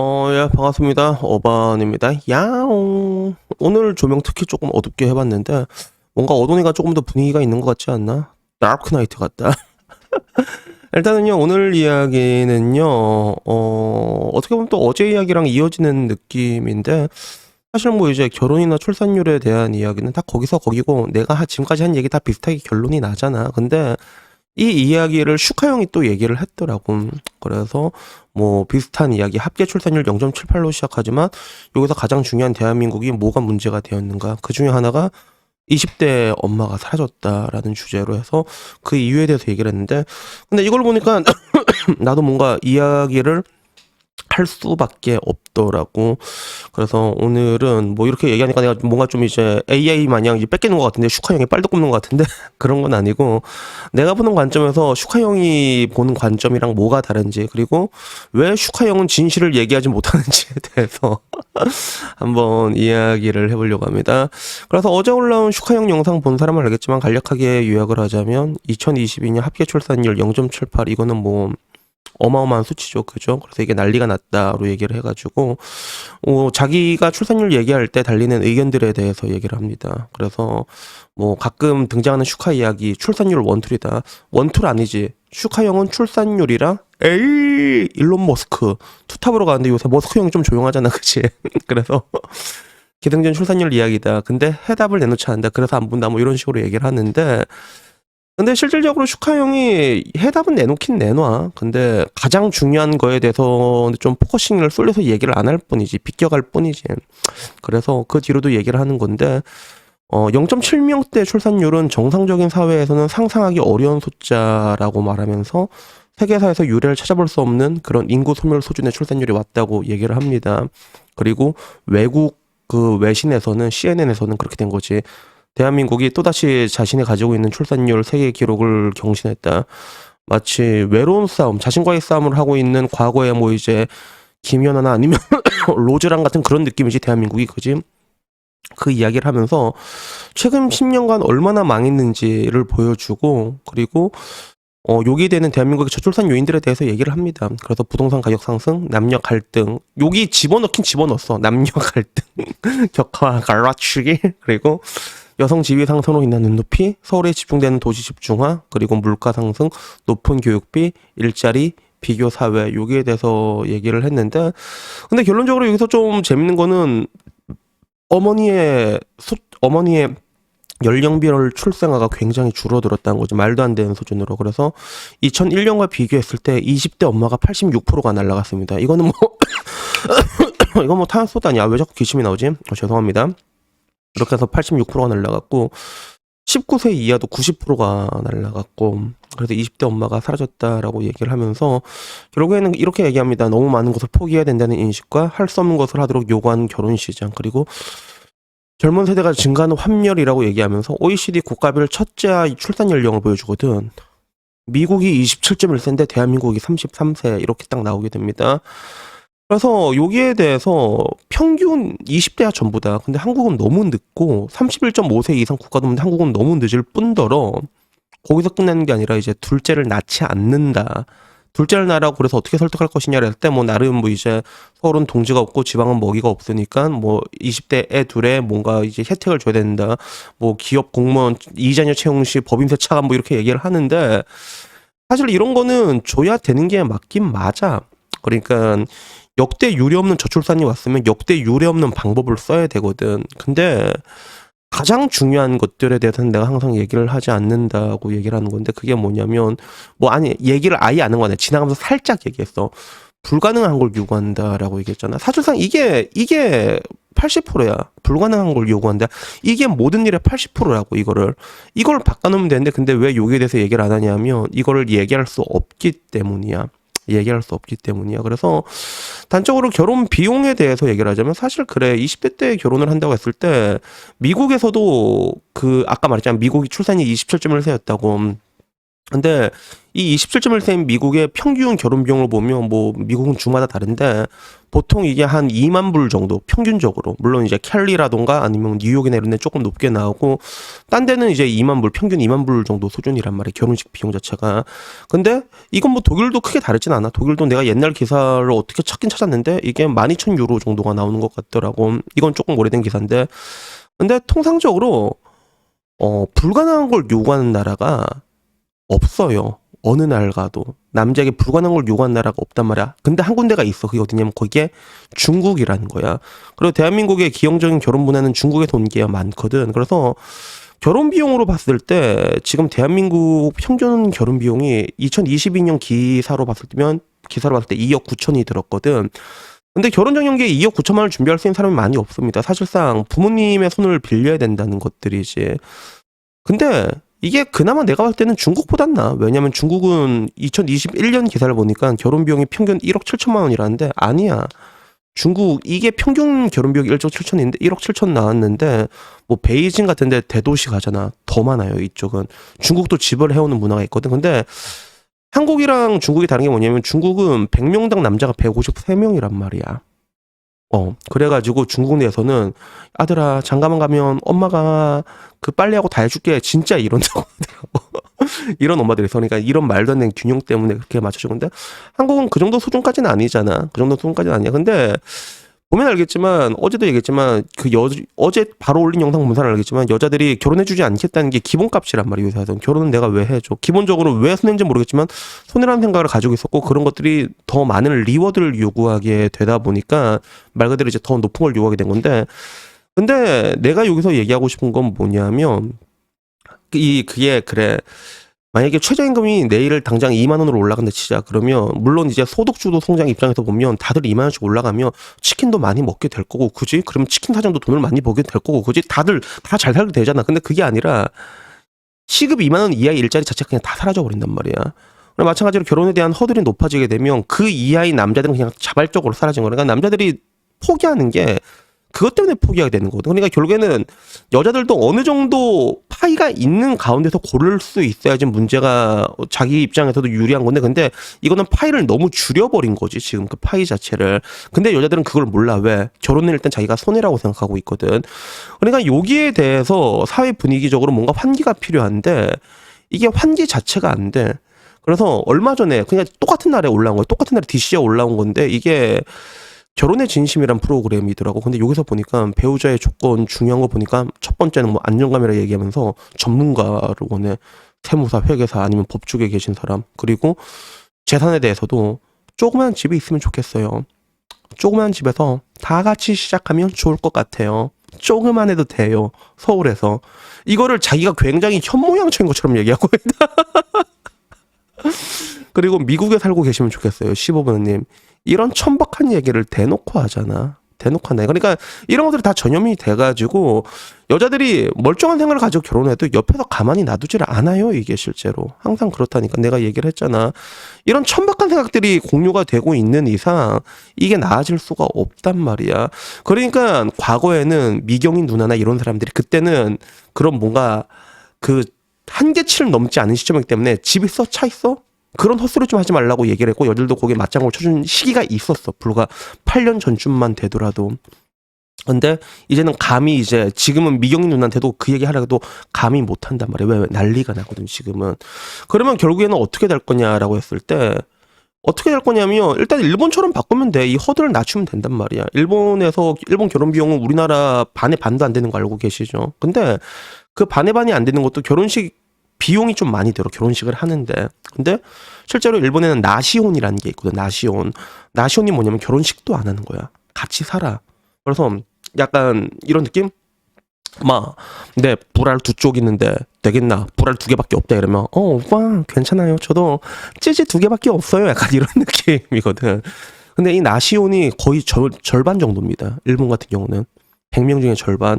어, 예, 반갑습니다. 어반입니다. 야옹. 오늘 조명 특히 조금 어둡게 해봤는데, 뭔가 어두우니까 조금 더 분위기가 있는 것 같지 않나? 다크 나이트 같다. 일단은요, 오늘 이야기는요, 어, 어떻게 보면 또 어제 이야기랑 이어지는 느낌인데, 사실 뭐 이제 결혼이나 출산율에 대한 이야기는 다 거기서 거기고, 내가 하- 지금까지 한 얘기 다 비슷하게 결론이 나잖아. 근데, 이 이야기를 슈카 형이 또 얘기를 했더라고. 그래서 뭐 비슷한 이야기 합계 출산율 0.78로 시작하지만 여기서 가장 중요한 대한민국이 뭐가 문제가 되었는가 그 중에 하나가 20대 엄마가 사라졌다라는 주제로 해서 그 이유에 대해서 얘기를 했는데 근데 이걸 보니까 나도 뭔가 이야기를 할 수밖에 없더라고. 그래서 오늘은 뭐 이렇게 얘기하니까 내가 뭔가 좀 이제 AI 마냥 이제 뺏기는 것 같은데 슈카 형이 빨대 꼽는 것 같은데 그런 건 아니고 내가 보는 관점에서 슈카 형이 보는 관점이랑 뭐가 다른지 그리고 왜 슈카 형은 진실을 얘기하지 못하는지에 대해서 한번 이야기를 해보려고 합니다. 그래서 어제 올라온 슈카 형 영상 본 사람은 알겠지만 간략하게 요약을 하자면 2022년 합계 출산율 0.78 이거는 뭐 어마어마한 수치죠. 그죠? 그래서 이게 난리가 났다로 얘기를 해가지고, 어, 자기가 출산율 얘기할 때 달리는 의견들에 대해서 얘기를 합니다. 그래서 뭐 가끔 등장하는 슈카 이야기, 출산율 원툴이다. 원툴 아니지. 슈카 형은 출산율이랑 에이 일론 머스크 투탑으로 가는데 요새 머스크 형이 좀 조용하잖아, 그치? 그래서 기승전 출산율 이야기다. 근데 해답을 내놓지 않는다. 그래서 안 본다. 뭐 이런 식으로 얘기를 하는데 근데 실질적으로 슈카 형이 해답은 내놓긴 내놔. 근데 가장 중요한 거에 대해서 좀 포커싱을 쏠려서 얘기를 안 할 뿐이지. 비껴갈 뿐이지. 그래서 그 뒤로도 얘기를 하는 건데, 어, 0.7명대 출산율은 정상적인 사회에서는 상상하기 어려운 숫자라고 말하면서 세계사에서 유례를 찾아볼 수 없는 그런 인구 소멸 수준의 출산율이 왔다고 얘기를 합니다. 그리고 외국 그 외신에서는 CNN에서는 그렇게 된 거지. 대한민국이 또다시 자신이 가지고 있는 출산율 세계 기록을 경신했다. 마치 외로운 싸움, 자신과의 싸움을 하고 있는 과거에 뭐 이제 김연아나 아니면 로즈랑 같은 그런 느낌이지 대한민국이 그지? 그 이야기를 하면서 최근 10년간 얼마나 망했는지를 보여주고 그리고 어, 요기 되는 대한민국의 저출산 요인들에 대해서 얘기를 합니다. 그래서 부동산 가격 상승, 남녀 갈등, 여기 집어넣긴 집어넣었어. 남녀 갈등, 격화 갈라치기, 그리고 여성 지위 상승으로 인한 눈높이, 서울에 집중되는 도시 집중화, 그리고 물가 상승, 높은 교육비, 일자리, 비교 사회, 여기에 대해서 얘기를 했는데, 근데 결론적으로 여기서 좀 재밌는 거는 어머니의 수, 어머니의 연령별 출생아가 굉장히 줄어들었다는 거죠. 말도 안 되는 수준으로. 그래서 2001년과 비교했을 때 20대 엄마가 86%가 날라갔습니다. 이거는 뭐, 이건 뭐 아니야. 왜 자꾸 기침이 나오지? 어, 죄송합니다. 이렇게 해서 86%가 날라갔고 19세 이하도 90%가 날라갔고 그래서 20대 엄마가 사라졌다라고 얘기를 하면서 결국에는 이렇게 얘기합니다. 너무 많은 것을 포기해야 된다는 인식과 할 수 없는 것을 하도록 요구하는 결혼 시장 그리고 젊은 세대가 증가하는 환멸이라고 얘기하면서 OECD 국가별 첫째 출산 연령을 보여주거든. 미국이 27.1세인데 대한민국이 33세 이렇게 딱 나오게 됩니다. 그래서 여기에 대해서 평균 20대가 전부다. 근데 한국은 너무 늦고 31.5세 이상 국가도 없는데 한국은 너무 늦을 뿐더러 거기서 끝나는 게 아니라 이제 둘째를 낳지 않는다. 둘째를 낳으라고 그래서 어떻게 설득할 것이냐를 했을 때 뭐 나름 뭐 이제 서울은 동지가 없고 지방은 먹이가 없으니까 뭐 20대 애 둘에 뭔가 이제 혜택을 줘야 된다. 뭐 기업 공무원 이자녀 채용 시 법인세 차감 뭐 이렇게 얘기를 하는데 사실 이런 거는 줘야 되는 게 맞긴 맞아. 그러니까 역대 유례 없는 저출산이 왔으면 역대 유례 없는 방법을 써야 되거든. 근데 가장 중요한 것들에 대해서는 내가 항상 얘기를 하지 않는다고 얘기를 하는 건데 그게 뭐냐면 뭐 아니 얘기를 아예 안 한 거네. 지나가면서 살짝 얘기했어. 불가능한 걸 요구한다라고 얘기했잖아. 사실상 이게 이게 80%야. 불가능한 걸 요구한다. 이게 모든 일의 80%라고 이거를 이걸 바꿔놓으면 되는데 근데 왜 여기에 대해서 얘기를 안 하냐면 이거를 얘기할 수 없기 때문이야. 얘기할 수 없기 때문이야. 그래서 단적으로 결혼 비용에 대해서 얘기를 하자면 사실 그래 20대 때 결혼을 한다고 했을 때 미국에서도 그 아까 말했잖아 미국이 출산이 27.1세였다고. 근데 이 27.1세인 미국의 평균 결혼 비용을 보면 뭐 미국은 주마다 다른데 보통 이게 한 2만 불 정도 평균적으로. 물론 이제 캘리라던가 아니면 뉴욕이나 이런 데 조금 높게 나오고 딴 데는 이제 2만 불 평균 2만 불 정도 수준이란 말이에요 결혼식 비용 자체가. 근데 이건 뭐 독일도 크게 다르진 않아. 독일도 내가 옛날 기사를 어떻게 찾긴 찾았는데 이게 12,000유로 정도가 나오는 것 같더라고. 이건 조금 오래된 기사인데. 근데 통상적으로 어 불가능한 걸 요구하는 나라가 없어요. 어느 나라 가도 남자에게 불가능한 걸 요구하는 나라가 없단 말이야. 근데 한 군데가 있어. 그게 어디냐면 거기에 중국이라는 거야. 그리고 대한민국의 기형적인 결혼 문화는 중국에서 온 게 많거든. 그래서 결혼 비용으로 봤을 때 지금 대한민국 평균 결혼 비용이 2022년 기사로 봤을 때면 기사로 봤을 때 2억 9천이 들었거든. 근데 결혼 정년기에 2억 9천만 원을 준비할 수 있는 사람이 많이 없습니다. 사실상 부모님의 손을 빌려야 된다는 것들이지. 근데 이게 그나마 내가 봤을 때는 중국보단 나. 왜냐면 중국은 2021년 기사를 보니까 결혼 비용이 평균 1억 7천만 원이라는데 아니야. 중국 이게 평균 결혼 비용이 1억 7천인데 1억 7천 나왔는데 뭐 베이징 같은 데 대도시 가잖아. 더 많아요. 이쪽은. 중국도 집을 해 오는 문화가 있거든. 근데 한국이랑 중국이 다른 게 뭐냐면 중국은 100명당 남자가 153명이란 말이야. 어, 그래가지고 중국 내에서는 아들아, 장가만 가면 엄마가 그 빨래하고 다 해줄게. 진짜 이런다고 하더라고. 이런 엄마들이 있어. 그러니까 이런 말도 안 되는 균형 때문에 그렇게 맞춰줘. 근데 한국은 그 정도 수준까지는 아니잖아. 그 정도 수준까지는 아니야. 근데 보면 알겠지만 어제도 얘기했지만 그 여, 어제 바로 올린 영상 보면 알겠지만 여자들이 결혼해주지 않겠다는 게 기본값이란 말이에요. 요새서 결혼은 내가 왜 해줘? 기본적으로 왜 손해인지 모르겠지만 손해라는 생각을 가지고 있었고 그런 것들이 더 많은 리워드를 요구하게 되다 보니까 말 그대로 이제 더 높은 걸 요구하게 된 건데 근데 내가 여기서 얘기하고 싶은 건 뭐냐면 이 그게 그래 만약에 최저임금이 내일 당장 2만 원으로 올라간다 치자. 그러면 물론 이제 소득주도 성장 입장에서 보면 다들 2만 원씩 올라가면 치킨도 많이 먹게 될 거고 그지 그러면 치킨 사장도 돈을 많이 벌게 될 거고 그지 다들 다 잘 살게 되잖아. 근데 그게 아니라 시급 2만 원 이하의 일자리 자체가 그냥 다 사라져 버린단 말이야. 마찬가지로 결혼에 대한 허들이 높아지게 되면 그 이하의 남자들은 그냥 자발적으로 사라진 거야 그러니까 남자들이 포기하는 게 그것 때문에 포기하게 되는 거거든. 그러니까 결국에는 여자들도 어느 정도 파이가 있는 가운데서 고를 수 있어야지 문제가 자기 입장에서도 유리한 건데, 근데 이거는 파이를 너무 줄여버린 거지, 지금 그 파이 자체를. 근데 여자들은 그걸 몰라. 왜? 결혼은 일단 자기가 손해라고 생각하고 있거든. 그러니까 여기에 대해서 사회 분위기적으로 뭔가 환기가 필요한데, 이게 환기 자체가 안 돼. 그래서 얼마 전에 그냥 똑같은 날에 올라온 거예요. 똑같은 날에 DC에 올라온 건데, 이게 결혼의 진심이란 프로그램이더라고. 근데 여기서 보니까 배우자의 조건 중요한 거 보니까 첫 번째는 뭐 안정감이라 얘기하면서 전문가로 원해 세무사, 회계사 아니면 법조계 계신 사람 그리고 재산에 대해서도 조그만 집이 있으면 좋겠어요. 조그만 집에서 다 같이 시작하면 좋을 것 같아요. 조그만 해도 돼요. 서울에서 이거를 자기가 굉장히 현모양처인 것처럼 얘기하고 있다. 그리고 미국에 살고 계시면 좋겠어요. 15번님. 이런 천박한 얘기를 대놓고 하잖아. 대놓고 한다. 그러니까 이런 것들이 다 전염이 돼가지고 여자들이 멀쩡한 생각을 가지고 결혼해도 옆에서 가만히 놔두질 않아요. 이게 실제로. 항상 그렇다니까. 내가 얘기를 했잖아. 이런 천박한 생각들이 공유가 되고 있는 이상 이게 나아질 수가 없단 말이야. 그러니까 과거에는 미경인 누나나 이런 사람들이 그때는 그런 뭔가 그 한계치를 넘지 않은 시점이기 때문에 집 있어? 차 있어? 그런 헛소리 좀 하지 말라고 얘기를 했고 여들도 거기에 맞장구를 쳐준 시기가 있었어. 불과 8년 전쯤만 되더라도. 근데 이제는 감히 이제 지금은 미경이 누나한테도 그 얘기 하려고 감히 못 한단 말이야. 왜, 왜 난리가 나거든 지금은. 그러면 결국에는 어떻게 될 거냐라고 했을 때 어떻게 될 거냐면 일단 일본처럼 바꾸면 돼. 이 허들을 낮추면 된단 말이야. 일본에서 일본 결혼 비용은 우리나라 반의 반도 안 되는 거 알고 계시죠? 근데 그 반의 반이 안 되는 것도 결혼식 비용이 좀 많이 들어 결혼식을 하는데. 근데 실제로 일본에는 나시혼이라는 게 있거든 나시혼. 나시혼이 뭐냐면 결혼식도 안 하는 거야. 같이 살아. 그래서 약간 이런 느낌? 막내 불알 두 쪽 있는데 되겠나? 불알 두 개밖에 없다 이러면 어 오빠 괜찮아요. 저도 찌지 두 개밖에 없어요. 약간 이런 느낌이거든. 근데 이 나시혼이 거의 절, 절반 정도입니다. 일본 같은 경우는. 100명 중에 절반.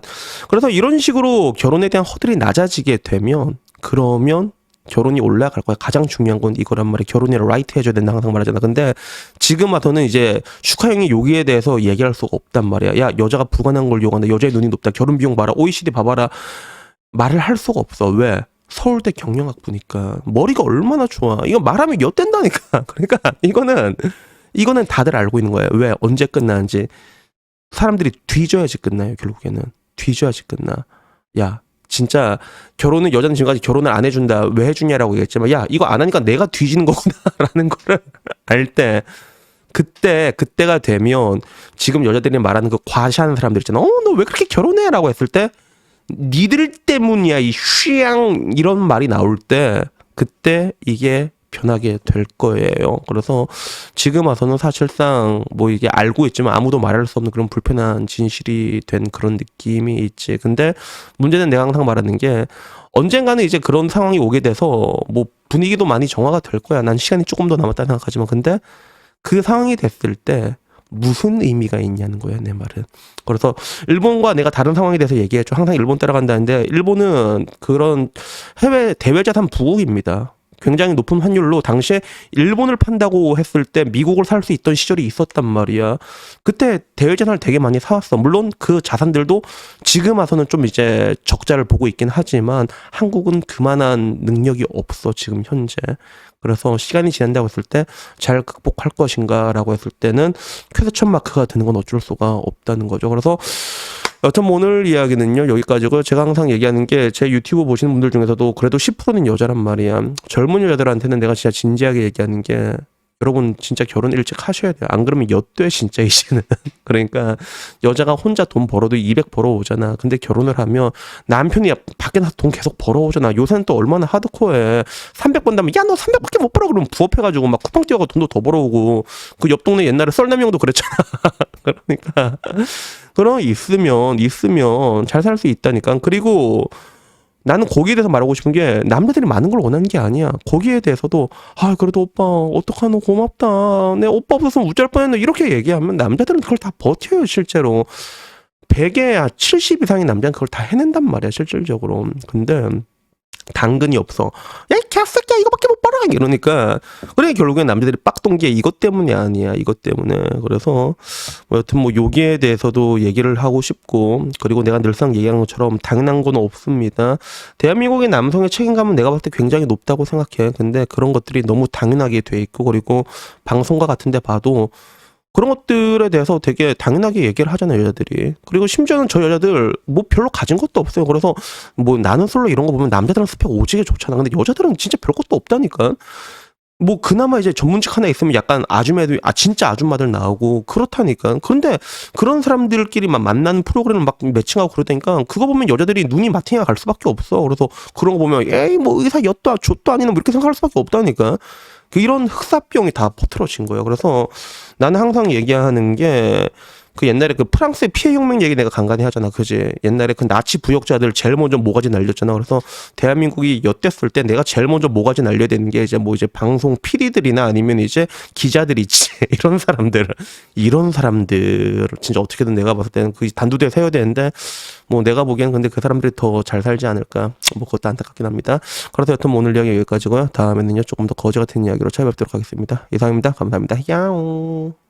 그래서 이런 식으로 결혼에 대한 허들이 낮아지게 되면 그러면 결혼이 올라갈 거야. 가장 중요한 건 이거란 말이야. 결혼이라 라이트 해줘야 된다 항상 말하잖아. 근데 지금 와서는 이제 슈카 형이 여기에 대해서 얘기할 수가 없단 말이야. 야 여자가 불가능한 걸 요구한다. 여자의 눈이 높다. 결혼 비용 봐라. OECD 봐봐라. 말을 할 수가 없어. 왜? 서울대 경영학 보니까 머리가 얼마나 좋아. 이거 말하면 엿된다니까. 그러니까 이거는 이거는 다들 알고 있는 거예요. 왜 언제 끝나는지 사람들이 뒤져야지 끝나요. 결국에는 뒤져야지 끝나. 야 진짜 결혼은 여자는 지금까지 결혼을 안 해준다. 왜 해주냐라고 얘기했지만 야 이거 안 하니까 내가 뒤지는 거구나라는 거를 알 때 그때 그때가 되면 지금 여자들이 말하는 그 과시하는 사람들 있잖아. 어너 왜 그렇게 결혼해라고 했을 때 니들 때문이야 이 쉬양 이런 말이 나올 때 그때 이게 변하게 될 거예요. 그래서 지금 와서는 사실상 뭐 이게 알고 있지만 아무도 말할 수 없는 그런 불편한 진실이 된 그런 느낌이 있지. 근데 문제는 내가 항상 말하는 게 언젠가는 이제 그런 상황이 오게 돼서 뭐 분위기도 많이 정화가 될 거야. 난 시간이 조금 더 남았다 생각하지만 근데 그 상황이 됐을 때 무슨 의미가 있냐는 거예요, 내 말은. 그래서 일본과 내가 다른 상황에 대해서 얘기했죠. 항상 일본 따라간다는데 일본은 그런 해외 대외 자산 부국입니다. 굉장히 높은 환율로 당시에 일본을 판다고 했을 때 미국을 살 수 있던 시절이 있었단 말이야. 그때 대외 자산을 되게 많이 사왔어. 물론 그 자산들도 지금 와서는 좀 이제 적자를 보고 있긴 하지만 한국은 그만한 능력이 없어 지금 현재. 그래서 시간이 지난다고 했을 때 잘 극복할 것인가라고 했을 때는 쾌세천 마크가 드는 건 어쩔 수가 없다는 거죠. 그래서 여튼 뭐 오늘 이야기는요 여기까지고요. 제가 항상 얘기하는 게 제 유튜브 보시는 분들 중에서도 그래도 10%는 여자란 말이야. 젊은 여자들한테는 내가 진짜 진지하게 얘기하는 게 여러분 진짜 결혼 일찍 하셔야 돼요. 안 그러면 엿돼 진짜 이제는. 그러니까 여자가 혼자 돈 벌어도 200 벌어오잖아. 근데 결혼을 하면 남편이 밖에 나서 돈 계속 벌어오잖아. 요새는 또 얼마나 하드코어해. 300 번다면 야 너 300밖에 못 벌어 그러면 부업해가지고 막 쿠팡 뛰어가 돈도 더 벌어오고 그 옆 동네 옛날에 썰남형도 그랬잖아. 그러니까 그럼 있으면 있으면 잘 살 수 있다니까. 그리고 나는 거기에 대해서 말하고 싶은 게 남자들이 많은 걸 원하는 게 아니야. 거기에 대해서도 아 그래도 오빠 어떡하노 고맙다. 내 오빠 없었으면 우짤 뻔했네 이렇게 얘기하면 남자들은 그걸 다 버텨요 실제로. 100에 70 이상의 남자는 그걸 다 해낸단 말이야 실질적으로. 근데 당근이 없어. 야, 이 개새끼야, 이거밖에 못 벌어! 이러니까. 그래, 결국엔 남자들이 빡동 게 이것 때문이 아니야, 이것 때문에. 그래서, 뭐, 여튼 뭐, 여기에 대해서도 얘기를 하고 싶고, 그리고 내가 늘상 얘기하는 것처럼 당연한 건 없습니다. 대한민국의 남성의 책임감은 내가 봤을 때 굉장히 높다고 생각해. 근데 그런 것들이 너무 당연하게 돼 있고, 그리고 방송과 같은 데 봐도, 그런 것들에 대해서 되게 당연하게 얘기를 하잖아요, 여자들이. 그리고 심지어는 저 여자들 뭐 별로 가진 것도 없어요. 그래서 뭐 나는 솔로 이런 거 보면 남자들은 스펙 오지게 좋잖아. 근데 여자들은 진짜 별 것도 없다니까. 뭐 그나마 이제 전문직 하나 있으면 약간 아줌마들 아 진짜 아줌마들 나오고 그렇다니까. 그런데 그런 사람들끼리만 만나는 프로그램을 막 매칭하고 그러다니까 그거 보면 여자들이 눈이 마팅이 갈 수밖에 없어. 그래서 그런 거 보면 에이 뭐 의사 엿도 좆도 아니는 뭐 이렇게 생각할 수밖에 없다니까. 그 이런 흑사병이 다 퍼트러진 거예요. 그래서 나는 항상 얘기하는 게 그 옛날에 그 프랑스의 피해 혁명 얘기 내가 간간히 하잖아. 그지? 옛날에 그 나치 부역자들 제일 먼저 모가지 날렸잖아. 그래서 대한민국이 엿됐을 때 내가 제일 먼저 모가지 날려야 되는 게 이제 뭐 이제 방송 PD들이나 아니면 이제 기자들 있지. 이런 사람들. 이런 사람들 진짜 어떻게든 내가 봤을 때는 그 단두대 세워야 되는데 뭐 내가 보기엔 근데 그 사람들이 더 잘 살지 않을까. 뭐 그것도 안타깝긴 합니다. 그래서 여튼 뭐 오늘 이야기 여기까지고요. 다음에는요 조금 더 거지 같은 이야기로 찾아뵙도록 하겠습니다. 이상입니다. 감사합니다. 야옹.